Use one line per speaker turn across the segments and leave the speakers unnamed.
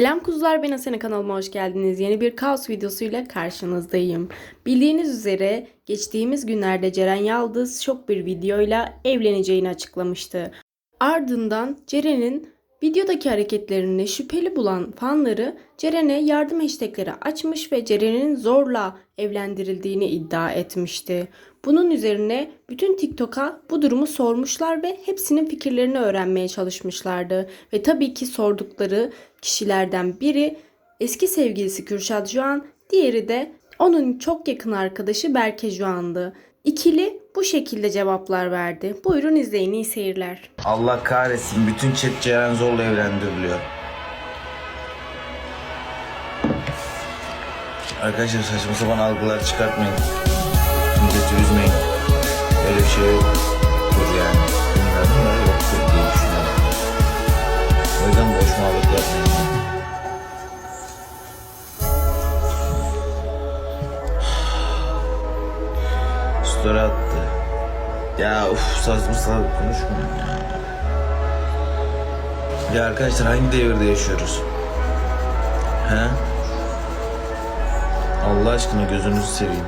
Selam kuzular ben Asena kanalıma hoş geldiniz. Yeni bir kaos videosuyla karşınızdayım. Bildiğiniz üzere geçtiğimiz günlerde Ceren Yaldız şok bir videoyla evleneceğini açıklamıştı. Ardından Ceren'in videodaki hareketlerini şüpheli bulan fanları Ceren'e yardım hashtagleri açmış ve Ceren'in zorla evlendirildiğini iddia etmişti. Bunun üzerine bütün TikTok'a bu durumu sormuşlar ve hepsinin fikirlerini öğrenmeye çalışmışlardı. Ve tabii ki sordukları kişilerden biri eski sevgilisi Kürşat Juan, diğeri de onun çok yakın arkadaşı Berke Juan'dı. İkili bu şekilde cevaplar verdi. Buyurun izleyin iyi seyirler.
Allah kahretsin bütün chat Ceren zorla evlendiriliyor. Arkadaşlar saçma sapan algılar çıkartmayın. Milleti üzmeyin. Öyle bir şey yoktur yani. Bilmiyorum da yoktur diye düşünüyorum. O yüzden boş muhabbet yapmayın. Story attı. Ya uf saçma sapan konuşmayın ya. Ya arkadaşlar hangi devirde yaşıyoruz? He? Allah aşkına gözünüzü seveyim.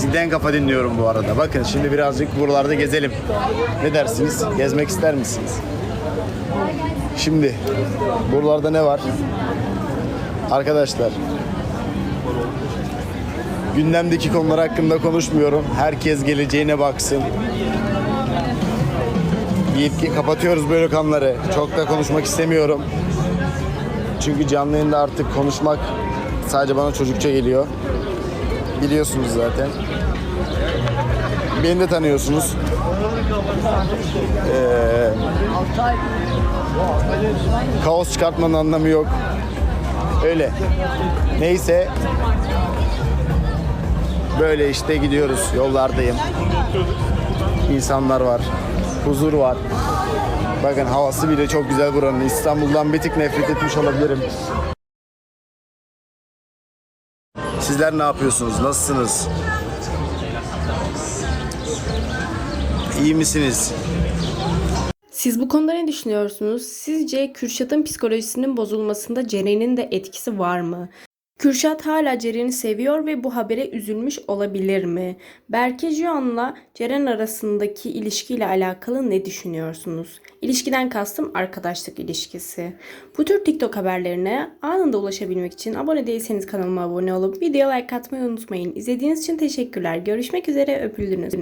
Cidden kafa dinliyorum bu arada. Bakın şimdi birazcık buralarda gezelim. Ne dersiniz? Gezmek ister misiniz? Şimdi buralarda ne var? Arkadaşlar gündemdeki konular hakkında konuşmuyorum. Herkes geleceğine baksın. Yetki kapatıyoruz böyle kanları. Çok da konuşmak istemiyorum. Çünkü canlı yayında artık konuşmak sadece bana çocukça geliyor. Biliyorsunuz zaten. Beni de tanıyorsunuz. Ee, kaos çıkartmanın anlamı yok. Öyle. Neyse. Böyle işte gidiyoruz. Yollardayım. İnsanlar var. Huzur var. Bakın havası bile çok güzel buranın. İstanbul'dan bir tık nefret etmiş olabilirim. Sizler ne yapıyorsunuz? Nasılsınız? İyi misiniz?
Siz bu konuda ne düşünüyorsunuz? Sizce Kürşat'ın psikolojisinin bozulmasında Ceren'in de etkisi var mı? Kürşat hala Ceren'i seviyor ve bu habere üzülmüş olabilir mi? Berke Juan'la Ceren arasındaki ilişkiyle alakalı ne düşünüyorsunuz? İlişkiden kastım arkadaşlık ilişkisi. Bu tür TikTok haberlerine anında ulaşabilmek için abone değilseniz kanalıma abone olup videoya like atmayı unutmayın. İzlediğiniz için teşekkürler. Görüşmek üzere öpüldünüz.